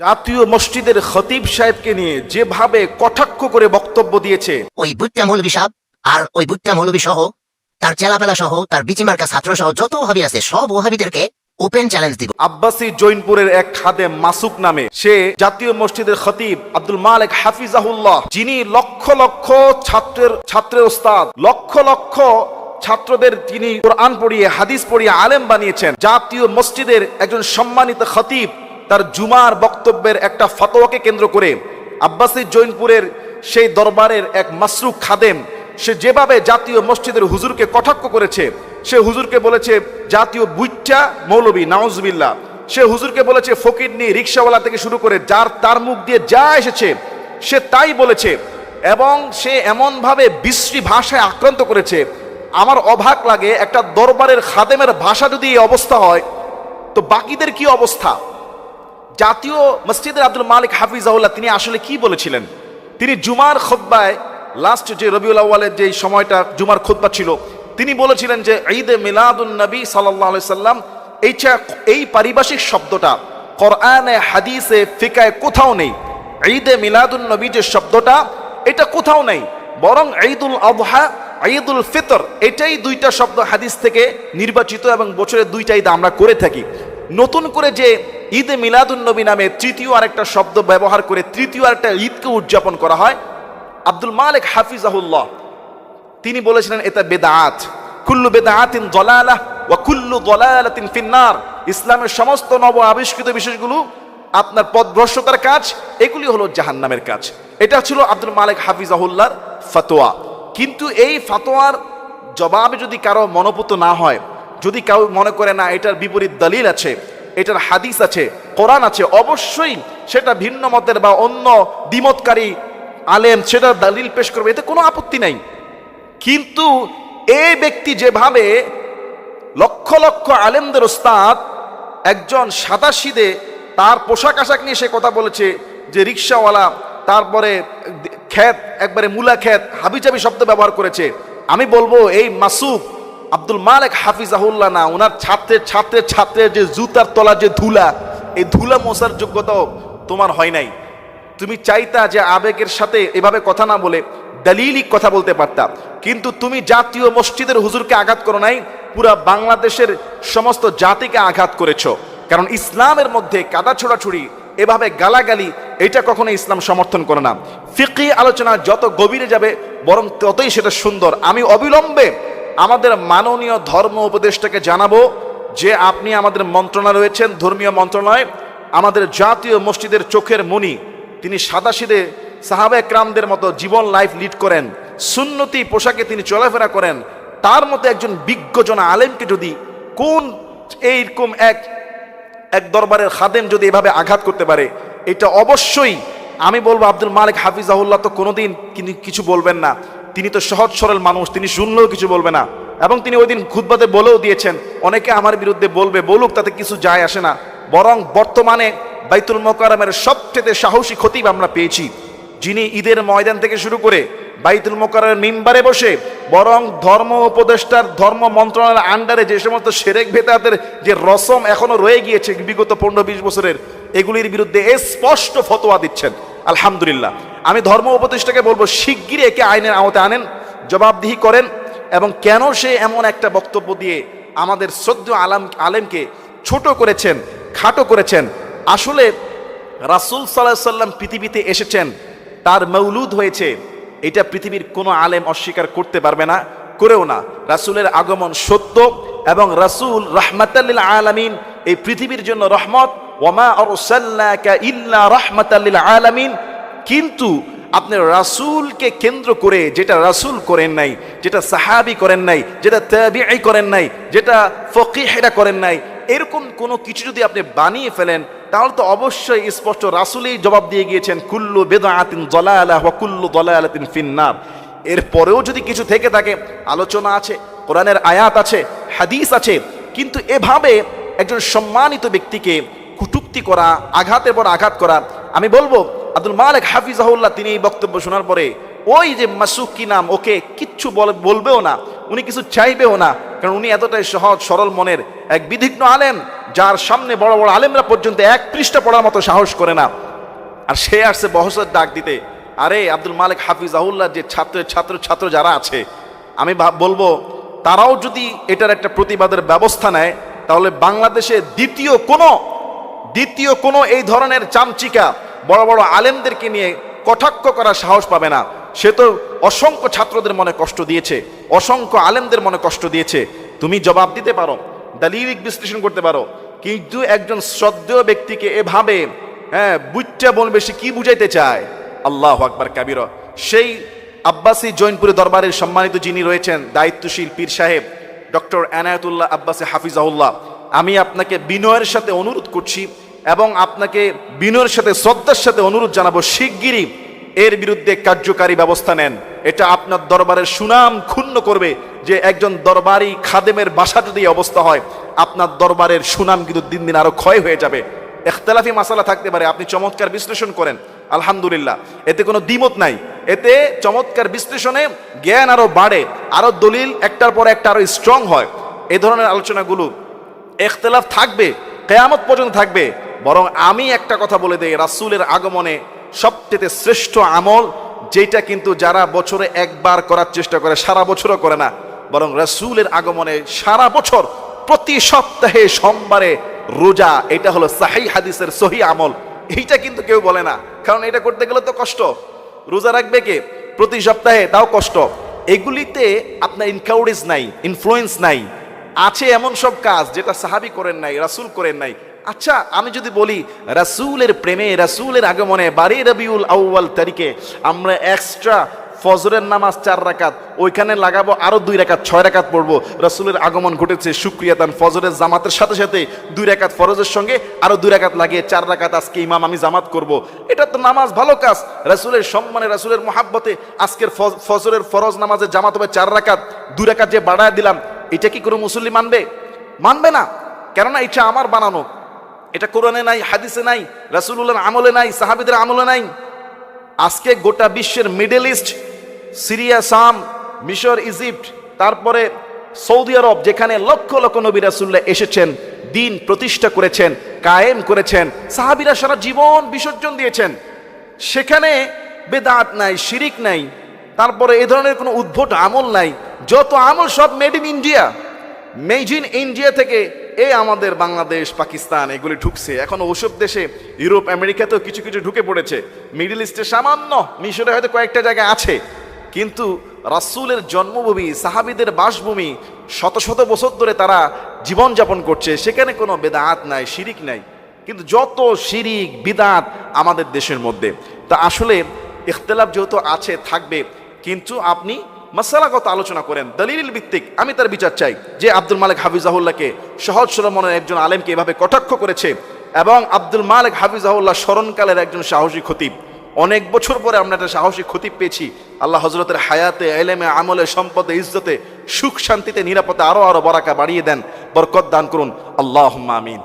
জাতীয় মসজিদের খতিব সাহেবকে নিয়ে যেভাবে কটাক্ষ করে বক্তব্য দিয়েছে। ওই বুট্টা মৌলবী সাহেব আর ওই বুট্টা মৌলবী সহ তার চেলাপেলা সহ তার বিচিমার্কা ছাত্র সহ যত ওহাবি আছে সব ওহাবিদেরকে ওপেন চ্যালেঞ্জ দিব। আব্বাসী জৈনপুরের এক খাদেম মাসুক নামে সে জাতীয় মসজিদের খতিব আব্দুল মালিক হাফিজাহুল্লাহ যিনি লক্ষ লক্ষ ছাত্রের ছাত্রের ওস্তাদ লক্ষ লক্ষ ছাত্রদের তিনি কোরআন পড়িয়ে হাদিস পড়িয়ে আলেম বানিয়েছেন। জাতীয় মসজিদের একজন সম্মানিত খতিব তার জুমার বক্তব্যের একটা ফতোয়াকে কেন্দ্র করে আব্বাসী জৈনপুরের সেই দরবারের এক মাসরুক খাদেম, সে যেভাবে জাতীয় মসজিদের হুজুরকে কটাক্ষ করেছে, সে হুজুরকে বলেছে, জাতীয় বুইচ্চা মৌলবী নাউজবিল্লা সে হুজুরকে বলেছে, ফকির ফকিরনি রিক্সাওয়ালা থেকে শুরু করে যার তার মুখ দিয়ে যা এসেছে, সে তাই বলেছে এবং সে এমনভাবে বিশ্রী ভাষায় আক্রান্ত করেছে। আমার অবাক লাগে একটা দরবারের খাদেমের ভাষা যদি এই অবস্থা হয়, তো বাকিদের কি অবস্থা? জাতীয় মসজিদের আব্দুল মালিক হাফিজাউল্লাহ তিনি আসলে কি বলেছিলেন? তিনি জুমার খোদ্বায় লাস্ট যে রবিউল আউ্বালের যে সময়টা জুমার খোদ্বা ছিল, তিনি বলেছিলেন যে ঈদে মিলাদুন নবী সাল্লাহ সাল্লাম এইটা এই পারিভাষিক শব্দটা, কোরআনে, হাদিসে, ফিকায় কোথাও নেই। ঈদে মিলাদুন নবী যে শব্দটা, এটা কোথাও নেই। বরং ঈদুল আবহা ঈদুল ফিতর, এটাই দুইটা শব্দ হাদিস থেকে নির্বাচিত এবং বছরে দুইটা ঈদ আমরা করে থাকি। নতুন করে যে ঈদে মিলাদুন নবী নামে তৃতীয় আরেকটা শব্দ ব্যবহার করে তৃতীয় আরেকটা ঈদকে উদযাপন করা হয়। আব্দুল মালিক হাফিজাহুল্লাহ, তিনি বলেছিলেন, এটা বেদাত কুল্লু বেদাতিন দলালা ওয়া কুল্লু দলালাতিন ফিন্নার। ইসলামের সমস্ত নব আবিষ্কৃত বিষয়গুলো আপনার পদভ্রষ্টতার কাজ, এগুলি হলো জাহান্নামের কাজ। এটা ছিল আব্দুল মালিক হাফিজাহুল্লাহর ফতোয়া। কিন্তু এই ফতোয়ার জবাবে যদি কারও মনোপুত না হয়, যদি কেউ মনে করে না এটার বিপরীত দলিল আছে এটার হাদিস আছে, কোরআন আছে, অবশ্যই সেটা ভিন্ন মতের বা অন্য দ্বিমতকারী আলেম সেটা দালিল পেশ করবে, এতে কোনো আপত্তি নাই। কিন্তু এই ব্যক্তি যেভাবে লক্ষ লক্ষ আলেমদের ওস্তাদ একজন সাদাশিদে তার পোশাক আশাক নিয়ে সে কথা বলেছে যে রিক্সাওয়ালা, তারপরে খ্যাত একবারে মূলা খ্যাত হাবিজাবি শব্দ ব্যবহার করেছে। আমি বলব, এই মাসুক আব্দুল মালিক হাফিজাহুল্লাহ না ওনার ছাত্রের ছাত্রের ছাত্রের যে জুতার তলা, যে ধুলা, এই ধুলা মোসার যোগ্যতাও তোমার হয় নাই। তুমি চাইতা যে আবেগের সাথে এভাবে কথা না বলে দলিলিক কথা বলতে পারতাম কিন্তু তুমি জাতীয় মসজিদের হুজুরকে আঘাত করো নাই, পুরা বাংলাদেশের সমস্ত জাতিকে আঘাত করেছ। কারণ ইসলামের মধ্যে কাদা ছোড়াছুড়ি, এভাবে গালাগালি, এটা কখনো ইসলাম সমর্থন করে না। ফিকি আলোচনা যত গভীরে যাবে, বরং ততই সেটা সুন্দর। আমি অবিলম্বে আমাদের মাননীয় ধর্ম উপদেষ্টাকে জানাব যে আপনি আমাদের মন্ত্রণালয় রয়েছেন, ধর্মীয় মন্ত্রণালয়, আমাদের জাতীয় মসজিদের চোখের মণি তিনি সাদাশিদে সাহাবা একরামদের মতো জীবন লাইফ লিড করেন, সুন্নতি পোশাকে তিনি চলাফেরা করেন, তার মতো একজন বিজ্ঞজন আলেমকে যদি কোন এইরকম এক এক দরবারের খাদেম যদি এভাবে আঘাত করতে পারে, এটা অবশ্যই আমি বলব আব্দুল মালিক হাফিজাহুল্লাহ তো কোনোদিন কিছু বলবেন না। তিনি তো সহজ সরল মানুষ, তিনি শুনলেও কিছু বলবে না। এবং তিনি ওই দিন খুদ্বাতে বলেও দিয়েছেন, অনেকে আমার বিরুদ্ধে বলবে, বলুক, তাতে কিছু যায় আসে না। বরং বর্তমানে বাইতুল মোকারমের সবচেয়ে সাহসী খতিব আমরা পেয়েছি, যিনি ঈদের ময়দান থেকে শুরু করে বাইতুল মোকারের মিম্বারে বসে বরং ধর্ম উপদেষ্টার, ধর্ম মন্ত্রণালয়ের আন্ডারে যে সমস্ত সেরেক ভেতাদের যে রসম এখনও রয়ে গিয়েছে বিগত পনেরো বিশ বছরের এগুলির বিরুদ্ধে স্পষ্ট ফতোয়া দিচ্ছেন। আলহামদুলিল্লাহ। আমি ধর্ম উপদেষ্টাকে বলব, শিগগিরই একে আইনের আওতায় আনেন, জবাবদিহি করেন এবং কেন সে এমন একটা বক্তব্য দিয়ে আমাদের শ্রদ্ধ আলাম আলেমকে ছোট করেছেন, খাটো করেছেন। আসলে রাসুল সাল্লাহ সাল্লাম পৃথিবীতে এসেছেন, তার মৌলুদ হয়েছে, এটা পৃথিবীর কোনো আলেম অস্বীকার করতে পারবে না, করেও না। রাসুলের আগমন সত্য এবং রাসুল রাহমাতাল্লিল আলামিন এই পৃথিবীর জন্য রহমত ইল্লা কিন্তু আপনি রাসূলকে কেন্দ্র করে যেটা রাসূল করেন নাই, যেটা সাহাবি করেন নাই, যেটা তাবিঈ করেন নাই, যেটা ফকিহেরা করেন নাই, এরকম কোনো কিছু যদি আপনি বানিয়ে ফেলেন, তাহলে তো অবশ্যই স্পষ্ট রাসূলই জবাব দিয়ে গিয়েছেন, কুল্লু বেদাআতিন দলালাহ ওয়া কুল্লু দলালাতিন ফিন্নার। এরপরেও যদি কিছু থেকে থাকে, আলোচনা আছে, কোরআনের আয়াত আছে, হাদিস আছে, কিন্তু এভাবে একজন সম্মানিত ব্যক্তিকে কুটুক্তি করা, আঘাতের পর আঘাত করা। আমি বলব, আব্দুল মালিক হাফিজাহুল্লাহ তিনি এই বক্তব্য শোনার পরে, ওই যে মাসুক কি নাম, ওকে কিচ্ছু বল- বলবেও না, উনি কিছু চাইবেও না, কারণ উনি এতটাই সহজ, সরল মনের এক বিধিজ্ঞ আলেম, যার সামনে বড় বড় আলেমরা পর্যন্ত এক পৃষ্ঠা পড়ার মতো সাহস করে না। আর সে আসছে বহসের ডাক দিতে, আরে আব্দুল মালিক হাফিজ আহুল্লাহ যে ছাত্র ছাত্র ছাত্র যারা আছে, আমি বলব, তারাও যদি এটার একটা প্রতিবাদের ব্যবস্থা নেয়, তাহলে বাংলাদেশে দ্বিতীয় কোনো দ্বিতীয় কোনো এই ধরনের চামচিকা বড় বড় আলেমদেরকে নিয়ে কটাক্ষ করার সাহস পাবে না। সে তো অসংখ্য ছাত্রদের মনে কষ্ট দিয়েছে, অসংখ্য আলেমদের মনে কষ্ট দিয়েছে। তুমি জবাব দিতে পারো দালিলিক বিশ্লেষণ করতে পারো, কিন্তু একজন শ্রদ্ধেয় ব্যক্তিকে এভাবে হ্যাঁ বুঝটা বলবে সে কি বুঝাইতে চায়? আল্লাহ আকবার, কাবির। সেই আব্বাসী জৈনপুরে দরবারের সম্মানিত যিনি রয়েছেন, দায়িত্বশীল পীর সাহেব, ডক্টর এনায়তুল্লাহ আব্বাসী হাফিজাউল্লাহ আমি আপনাকে বিনয়ের সাথে অনুরোধ করছি এবং আপনাকে বিনয়ের সাথে, শ্রদ্ধার সাথে অনুরোধ জানাব, শিগগিরই এর বিরুদ্ধে কার্যকারী ব্যবস্থা নেন। এটা আপনার দরবারের সুনাম ক্ষুণ্ণ করবে যে একজন দরবারি খাদেমের বাসা যদি অবস্থা হয়, আপনার দরবারের সুনাম কিন্তু দিন দিন আরও ক্ষয় হয়ে যাবে। এখতলাফি মাসালা থাকতে পারে, আপনি চমৎকার বিশ্লেষণ করেন, আলহামদুলিল্লাহ। এতে কোনো দ্বিমত নাই। এতে চমৎকার বিশ্লেষণে জ্ঞান আরও বাড়ে আরও দলিল একটার পর একটা আরও স্ট্রং হয়। এ ধরনের আলোচনাগুলো এখতলাফ থাকবে, কেয়ামত পর্যন্ত থাকবে। বরং আমি একটা কথা বলে দেই, রাসূলের আগমনে সবচেয়ে শ্রেষ্ঠ আমল, যেটা কিন্তু যারা বছরে একবার করার চেষ্টা করে, সারা বছরও করে না, বরং রাসূলের আগমনে সারা বছর, প্রতি সপ্তাহে সোমবারে রোজা, এটা হলো সাহি হাদিসের সহি আমল। এইটা কিন্তু কেউ বলে না, কারণ এটা করতে গেলে তো কষ্ট। রোজা রাখবে কে? প্রতি সপ্তাহে, তাও কষ্ট। এগুলিতে আপনার ইনকাউরেজ নাই ইনফ্লুয়েন্স নাই। আছে এমন সব কাজ যেটা সাহাবি করেন নাই, রাসূল করেন নাই। আচ্ছা আমি যদি বলি, রাসূলের প্রেমে, রাসূলের আগমনে, বারে রবিউল আউয়াল তারিখে আমরা এক্সট্রা ফজরের নামাজ চার রাকাত, ওইখানে লাগাবো আরও দুই রাকাত, ছয় রাকাত পড়ব। রাসূলের আগমন ঘটেছে, শুক্রিয়া দান, ফজরের জামাতের সাথে সাথে দুই রাকাত ফরজের সঙ্গে আরও দুই রাকাত লাগিয়ে চার রাকাত আজকে ইমাম আমি জামাত করব। এটা তো নামাজ ভালো কাজ। রাসূলের সম্মানে, রাসূলের মহাব্বতে আজকের ফজরের ফরজ নামাজে জামাত হবে চার রাকাত। দুই রাকাত যে বাড়ায় দিলাম এটা কি কোনো মুসল্লি মানবে? মানবে না। কেননা এটা আমার বানানো। এটা কোরআনে নাই, হাদিসে নাই, রাসূলুল্লাহর আমলে নাই, সাহাবীদের আমলে নাই। আজকে গোটা বিশ্বের মিডল ইস্ট, সিরিয়া, সাম, মিশর, ইজিপ্ট, তারপরে সৌদি আরব, যেখানে লক্ষ লক্ষ নবী রাসুল্লাহ এসেছেন, দিন প্রতিষ্ঠা করেছেন, কায়েম করেছেন, সাহাবিরা সারা জীবন বিসর্জন দিয়েছেন। সেখানে বেদাত নাই, শিরিক নাই তারপরে এ ধরনের কোনো উদ্ভট আমল নাই। যত আমল সব made in India made in India থেকে এ আমাদের বাংলাদেশ, পাকিস্তান এগুলি ঢুকছে। এখন ওসব দেশে, ইউরোপ, আমেরিকাতেও কিছু কিছু ঢুকে পড়েছে। মিডল ইস্টে সামান্য, মিশরে হয়তো কয়েকটা জায়গায় আছে। কিন্তু রাসূলের জন্মভূমি, সাহাবিদের বাসভূমি, শত শত বছর ধরে তারা জীবনযাপন করছে। সেখানে কোনো বেদাত নাই, শিরিক নাই। কিন্তু যত শিরিক, বিদাত আমাদের দেশের মধ্যে। তা আসলে ইখতলাফ যেহেতু আছে, থাকবে কিন্তু আপনি মাসালাগত আলোচনা করেন। দলিল ভিত্তিক আমি তার বিচার চাই যে আব্দুল মালিক হাফিজাহুল্লাহকে সহজ সরল মনের একজন আলেমকে এভাবে কটাক্ষ করেছে এবং আব্দুল মালিক হাফিজাহুল্লাহ স্মরণকালের একজন সাহসী খতিব। অনেক বছর পরে আমরা একটা সাহসী খতিব পেয়েছি। আল্লাহ হজরতের হায়াতে, এলেমে, আমলে, সম্পদে, ইজ্জতে, সুখ শান্তিতে, নিরাপদে আরও আরও বরাকা বাড়িয়ে দেন। বরকত দান করুন। আল্লাহ আমিন।